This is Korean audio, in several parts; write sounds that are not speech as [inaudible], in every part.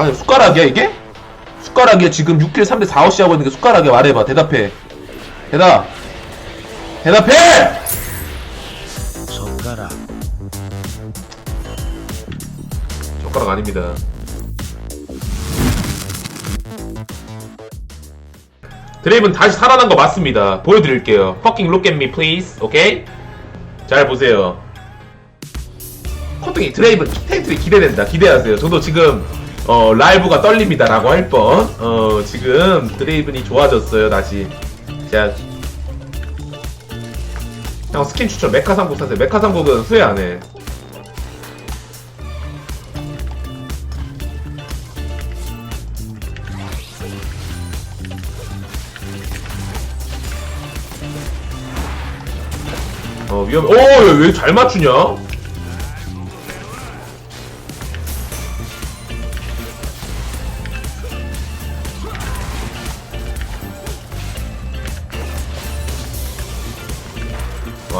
아니 숟가락이야 이게? 숟가락이야. 지금 6킬 3대 4호씨 하고 있는 게 숟가락이야. 말해봐. 대답해. 대답. 대답해! 손가락. 젓가락 아닙니다. 드레이븐 다시 살아난 거 맞습니다. 보여드릴게요. Fucking look at me please. 오케이? 잘 보세요. 코뚱이 드레이븐 킥테이트리 기대된다. 기대하세요. 저도 지금 어, 라이브가 떨립니다 라고 할 뻔. 어, 지금 드레이븐이 좋아졌어요 다시. 제가 형 스킨 추천. 메카상국 사세요 메카상국은 수혜 안해. 어 위험. 오 왜 잘 맞추냐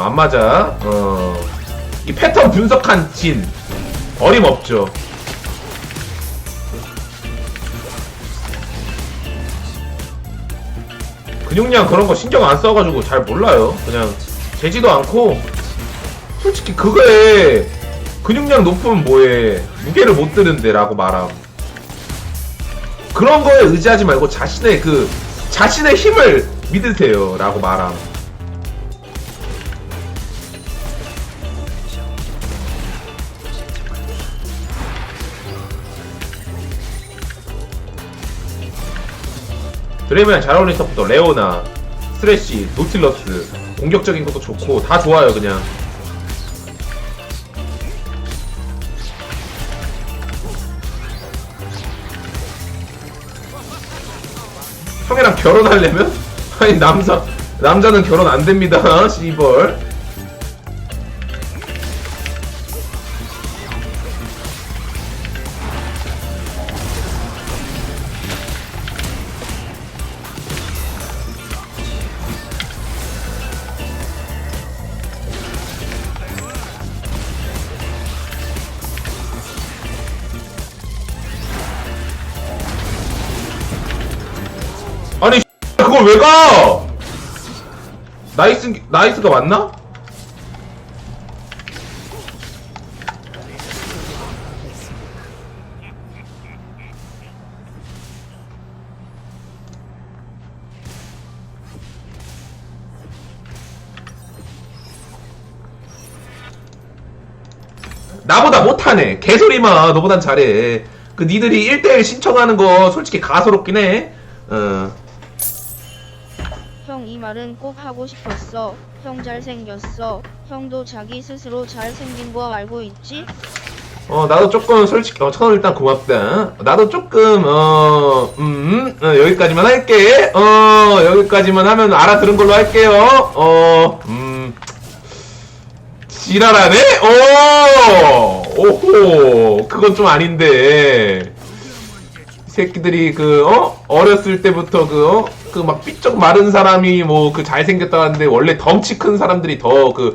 어, 안 맞아. 어 이 패턴 분석한 진. 어림없죠. 근육량 그런 거 신경 안 써가지고 잘 몰라요. 그냥 재지도 않고. 솔직히 그거에 근육량 높으면 뭐해? 무게를 못 드는데라고 말함. 그런 거에 의지하지 말고 자신의 그 자신의 힘을 믿으세요라고 말함. 드레이브랑 잘 어울리는 서부터 레오나, 스레시, 노틸러스. 공격적인 것도 좋고 다 좋아요 그냥. 형이랑 결혼하려면? [laughs] 아니 남자 남자는 결혼 안 됩니다 시벌 나이스 나이스가 맞나? 나보다 못하네. 개소리마. 너보단 잘해. 그 니들이 1대1 신청하는 거 솔직히 가소롭긴 해. 어. 말은 꼭 하고 싶었어. 형 잘생겼어. 형도 자기 스스로 잘생긴 거 알고 있지? 어, 나도 조금 솔직히, 어, 천원 일단 고맙다. 나도 조금, 어, 음, 어, 여기까지만 할게. 어, 여기까지만 하면 알아들은 걸로 할게요. 어, 음. 지랄하네? 오! 오호! 그건 좀 아닌데. 이 새끼들이 그, 어? 어렸을 때부터 그, 어? 그 막 삐쩍 마른 사람이 뭐 그 잘생겼다 하는데 원래 덩치 큰 사람들이 더 그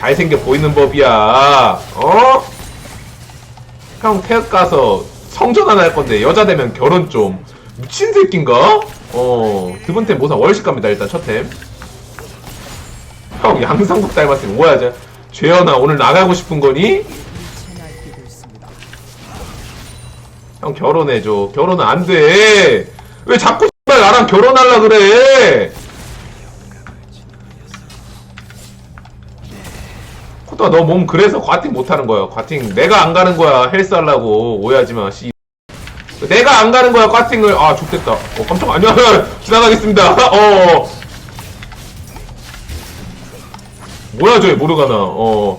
잘생겨 보이는 법이야. 어? 형 태국 가서 성전 하나 할 건데 여자 되면 결혼 좀 미친 새끼인가? 어 드분템 모사 월식 갑니다 일단 첫템 형 양상국 닮았으면 뭐야 저 죄현아 오늘 나가고 싶은 거니? 형 결혼해줘 결혼은 안 돼 왜 자꾸 X발 나랑 결혼하려 그래 코토가 너몸 그래서 과팅 못하는 거야. 과팅 내가 안 가는 거야. 헬스 하려고 오해하지 마. 씨. 내가 안 가는 거야. 과팅을 아 좋겠다. 어 깜짝 아니야. [laughs] 지나가겠습니다. 어. 뭐야 저기 모르가나. 어.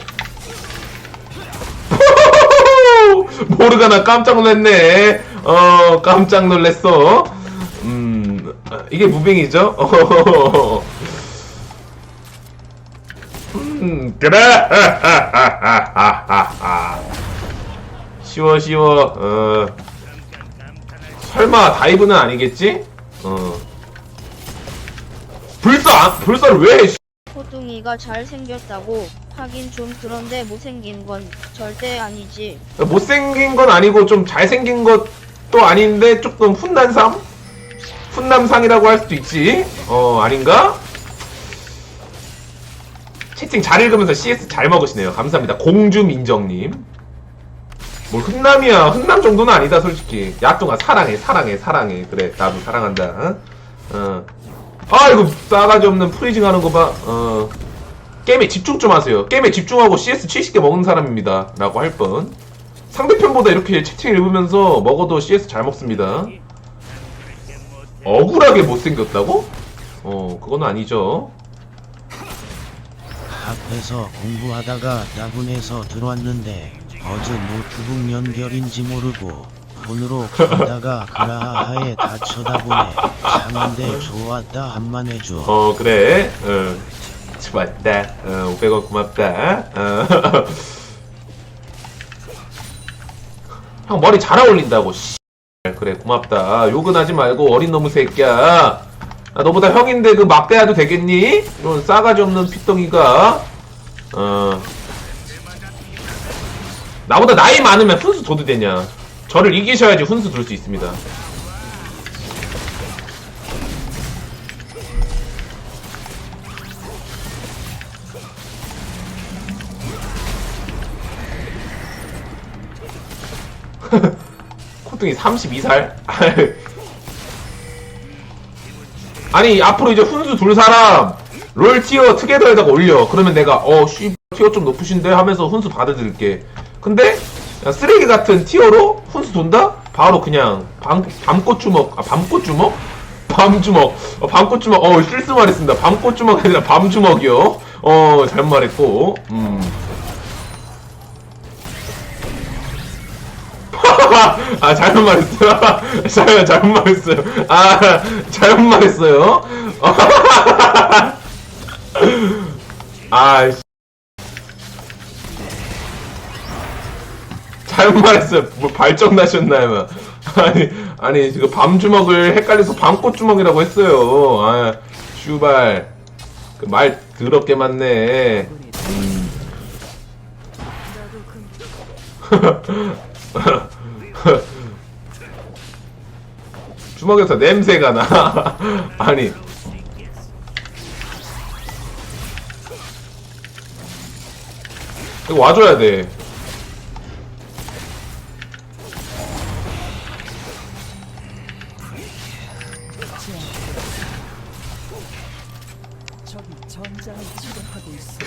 [laughs] 모르가나 깜짝 놀랐네. 어 깜짝 놀랐어. 음 이게 무빙이죠. 어. [laughs] 음, 그래. [laughs] 쉬워 쉬워. 어. 설마 다이브는 아니겠지? 어. 불사 불사를 왜? 호뚱이가 잘생겼다고 하긴 좀 그런데 못생긴 건 절대 아니지. 못생긴 건 아니고 좀 잘생긴 것또 아닌데 조금 훈난상? 훈남상이라고 할 수도 있지. 어, 아닌가? 채팅 잘 읽으면서 CS 잘 먹으시네요. 감사합니다. 공주민정님. 뭘 훈남이야. 훈남 정도는 아니다, 솔직히. 야뚱아, 사랑해, 사랑해, 사랑해. 그래, 나도 사랑한다. 어? 어. 아, 이거 싸가지 없는 프리징 하는 거 봐. 어. 게임에 집중 좀 하세요. 게임에 집중하고 CS 70개 먹는 사람입니다. 라고 할 뻔. 상대편보다 이렇게 채팅 읽으면서 먹어도 CS 잘 먹습니다. 억울하게 못생겼다고? 어, 그건 아니죠. 앞에서 공부하다가 야근해서 들어왔는데 어제 노트북 연결인지 모르고 폰으로 켜다가 그라하에 다 쳐다보네 참한데 좋았다 한만 해줘 어, 그래. 어. 좋았다. 어, 500원 고맙다. 어. [laughs] 형, 머리 잘 어울린다고, 씨. 그래, 고맙다. 욕은 하지 말고, 어린 놈의 새끼야. 나 너보다 형인데 그 막대해도 되겠니? 이런 싸가지 없는 핏덩이가. 어. 나보다 나이 많으면 훈수 둬도 되냐. 저를 이기셔야지 훈수 둘 수 있습니다. 코뚱이 32살? 아니 앞으로 이제 훈수 둘 사람 롤 티어 투게더에다가 올려. 그러면 내가 어씨 티어 좀 높으신데? 하면서 훈수 받아들일게. 근데 쓰레기 같은 티어로 훈수 돈다? 바로 그냥 밤, 밤꽃 주먹 아 밤꽃 주먹? 밤 주먹. 어, 밤꽃 주먹. 어 실수 말했습니다. 밤꽃 주먹이 아니라 밤 주먹이요. 어 잘못 말했고. 음 아 잘못 말했어요. [laughs] 잘못 잘못 말했어요. 아 잘못 말했어요. [laughs] 아 씨. 잘못 말했어요. 뭐 발정 나셨나요? 아니 아니 지금 밤 주먹을 헷갈려서 밤꽃 주먹이라고 했어요. 아 슈발 그 말 더럽게 맞네. 음. [laughs] [laughs] 주먹에서 냄새가 나. [laughs] 아니. 이거 와줘야 돼.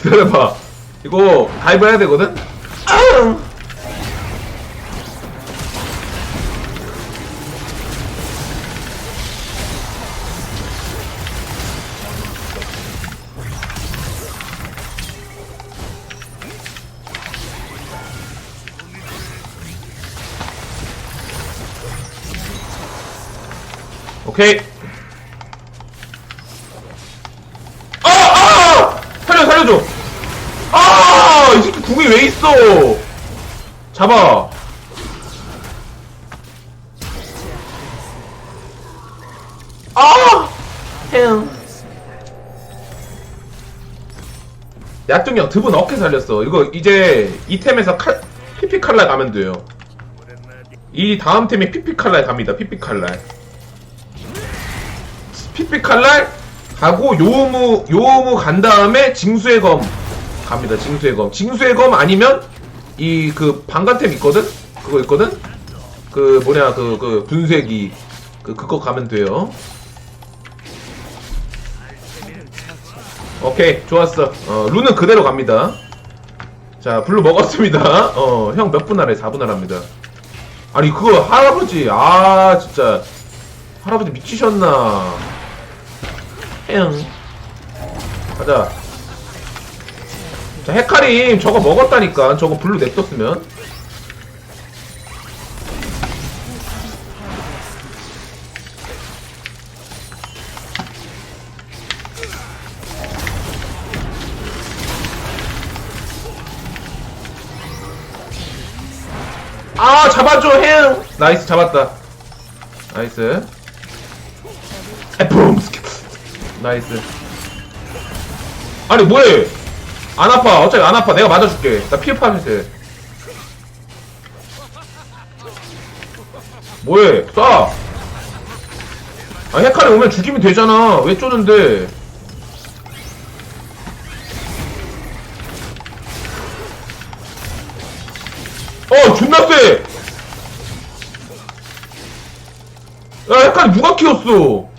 기다려봐. 이거 다이브 해야 되거든? 살려, 살려줘! 아! 이 새끼 궁이 왜 있어? 잡아. 아! 형. 야뚱형 드분 어깨 살렸어. 이거 이제 이 템에서 칼, 피피 칼날 가면 돼요. 이 다음 템이 피피 칼날 갑니다. 피피 칼날. 피피 칼날 가고 요무 요무 간 다음에 징수의 검 갑니다. 징수의 검. 징수의 검 아니면 이 그 방간템 있거든. 그거 있거든. 그 뭐냐 그그 분쇄기 그 그거 가면 돼요. 오케이 좋았어. 어 룬은 그대로 갑니다. 자 블루 먹었습니다. 어형 몇분 하래? 4분 하랍니다. 아니 그거 할아버지 아 진짜 할아버지 미치셨나? 형 가자. 자 헤카림 저거 먹었다니까. 저거 블루 냅뒀으면. 아 잡아줘 행 나이스 잡았다. 나이스 나이스 아니 뭐해 안 아파 어차피 안 아파 내가 맞아줄게 나 피해 파면서 뭐해? 쏴! 아, 헤카리 오면 죽이면 되잖아. 왜 쪼는데? 어, 존나 세! 야, 헤카리 누가 키웠어?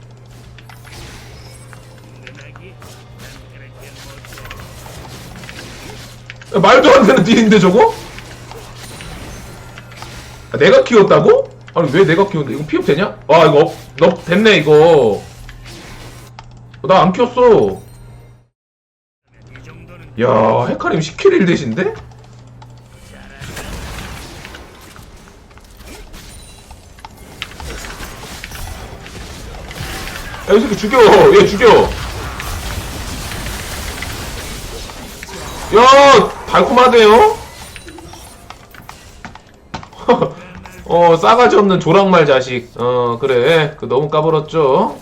말도 안 되는 딜인데, 저거? 아, 내가 키웠다고? 아니 왜 내가 키웠는데 이거 피업 되냐? 아 이거 업, 업 됐네 이거 나안 키웠어 야 헤카림 10킬 1대신데? 야, 이 새끼 죽여! 얘 죽여! 야, 달콤하대요? [laughs] 어, 싸가지 없는 조랑말 자식. 어, 그래. 그 너무 까불었죠?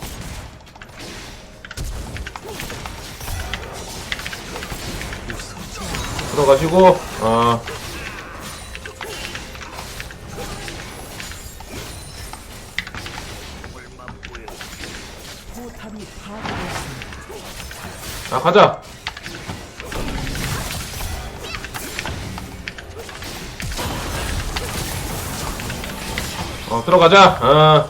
들어가시고, 어. 아, 가자. 들어가자. 어.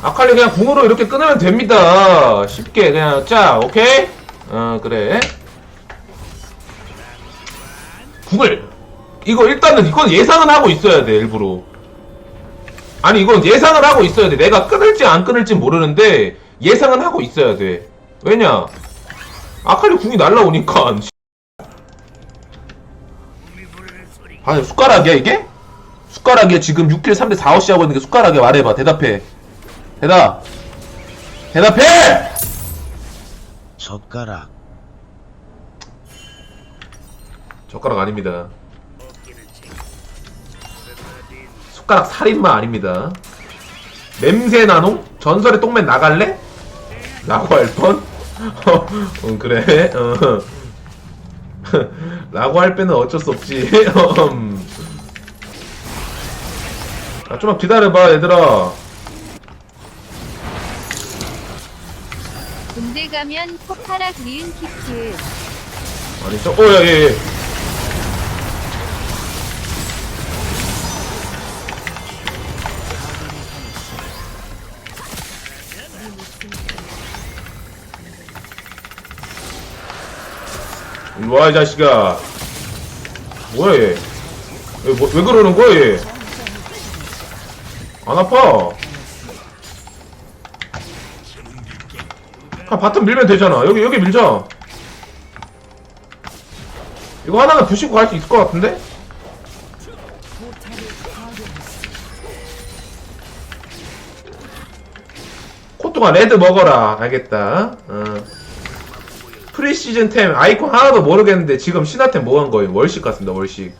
아칼리 그냥 궁으로 이렇게 끊으면 됩니다. 쉽게 그냥 짜, 오케이? 어, 그래. 궁을 이거 일단은 이건 예상은 하고 있어야 돼 일부러. 아니 이건 예상을 하고 있어야 돼. 내가 끊을지 안 끊을지 모르는데 예상은 하고 있어야 돼. 왜냐? 아칼리 궁이 날라오니까. [laughs] 아 숟가락이야 이게? 숟가락이야 지금 6킬 3대 4어시 하고 있는 게 숟가락이야 말해봐 대답해. 대답. 대답해! 젓가락 젓가락 아닙니다. 숟가락 살인마 아닙니다. 냄새 나농? 전설의 똥맨 나갈래? 라고 할 뻔? [laughs] 어, 응, 그래. 어. [laughs] 라고 할 빼는 어쩔 수 없지. 음. [laughs] 아, 좀만 기다려봐, 얘들아. 군대 가면 포카라 그리운 키트 아니, 저, 어, 야, 얘, 얘. 일로 와, 이 자식아. 뭐야, 얘. 얘 뭐, 왜 그러는 거야, 얘. 안 아파. 그냥 바텀 밀면 되잖아. 여기, 여기 밀자. 이거 하나는 부시고 갈 수 있을 것 같은데? 코트가 레드 먹어라. 알겠다. 어. 프리시즌 템 아이콘 하나도 모르겠는데 지금 신화템 뭐 한 거예요? 월식 같습니다. 월식.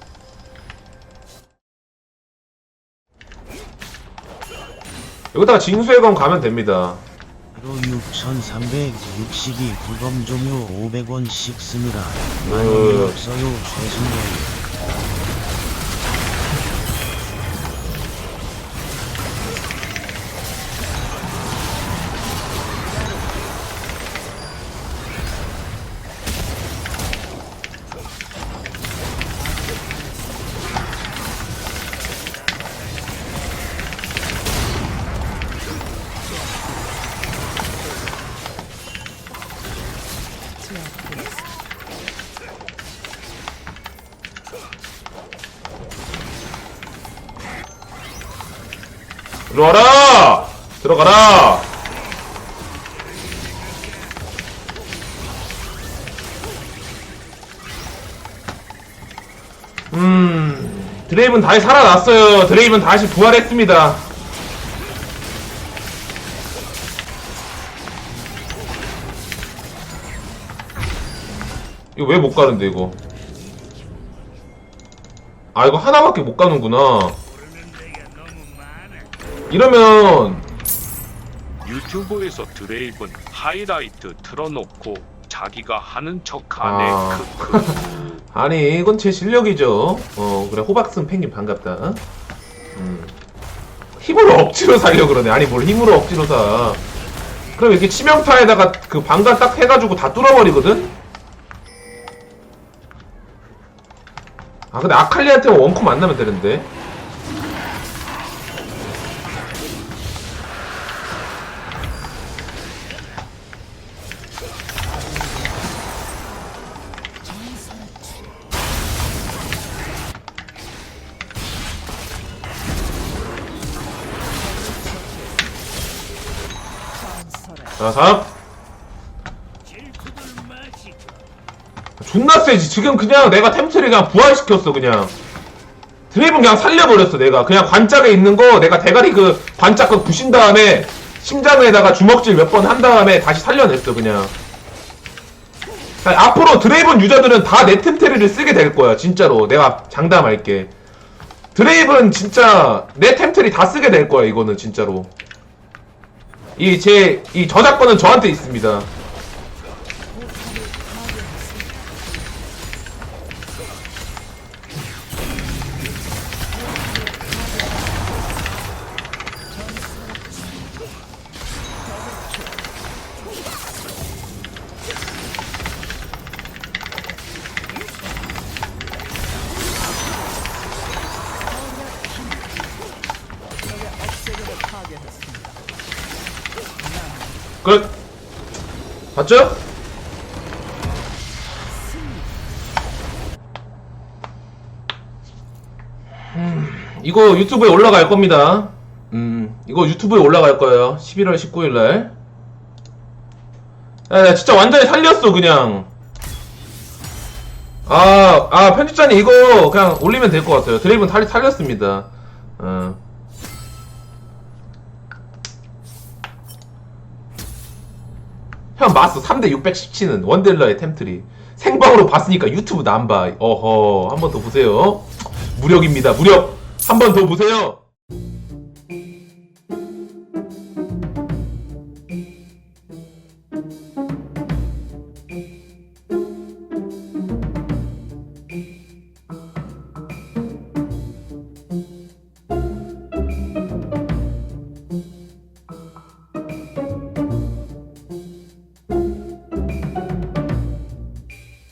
여기다가 징수의 검 가면 됩니다. 로 6362 불검조묘 500원씩 쓰느라 어. 만원이 없어요 죄송해요 들어와라! 들어가라! 음, 드레이븐 다시 살아났어요. 드레이븐 다시 부활했습니다. 이거 왜 못 가는데, 이거? 아, 이거 하나밖에 못 가는구나. 이러면 유튜브에서 드레이븐 하이라이트 틀어놓고 자기가 하는 척하네 아. 크크 [laughs] 아니 이건 제 실력이죠. 어 그래 호박슨 펭귄 반갑다. 음. 힘으로 억지로 살려 그러네. 아니 뭘 힘으로 억지로 사. 그럼 이렇게 치명타에다가 그 방관 딱 해가지고 다 뚫어버리거든. 아 근데 아칼리한테 원콤 만나면 되는데. 자, 3. 존나 세지. 지금 그냥 내가 템트를 그냥 부활시켰어, 그냥. 드레이븐 그냥 살려버렸어, 내가. 그냥 관짝에 있는 거, 내가 대가리 그 관짝 그 부신 다음에, 심장에다가 주먹질 몇 번 한 다음에 다시 살려냈어, 그냥. 자, 앞으로 드레이븐 유저들은 다 내 템트리를 쓰게 될 거야, 진짜로. 내가 장담할게. 드레이븐 진짜 내 템트리 다 쓰게 될 거야, 이거는 진짜로. 이 제 이 저작권은 저한테 있습니다. 끝. 봤죠? 음, 이거 유튜브에 올라갈 겁니다. 음, 이거 유튜브에 올라갈 거예요. 11월 19일 날. 야, 야, 진짜 완전히 살렸어, 그냥. 아, 아, 편집자님 이거 그냥 올리면 될 것 같아요. 드레이븐 탈, 살렸습니다. 어. 형 봤어 3대 617은 원델러의 템트리 생방으로 봤으니까 유튜브 남봐 어허 한 번 더 보세요. 무력입니다 무력. 한 번 더 보세요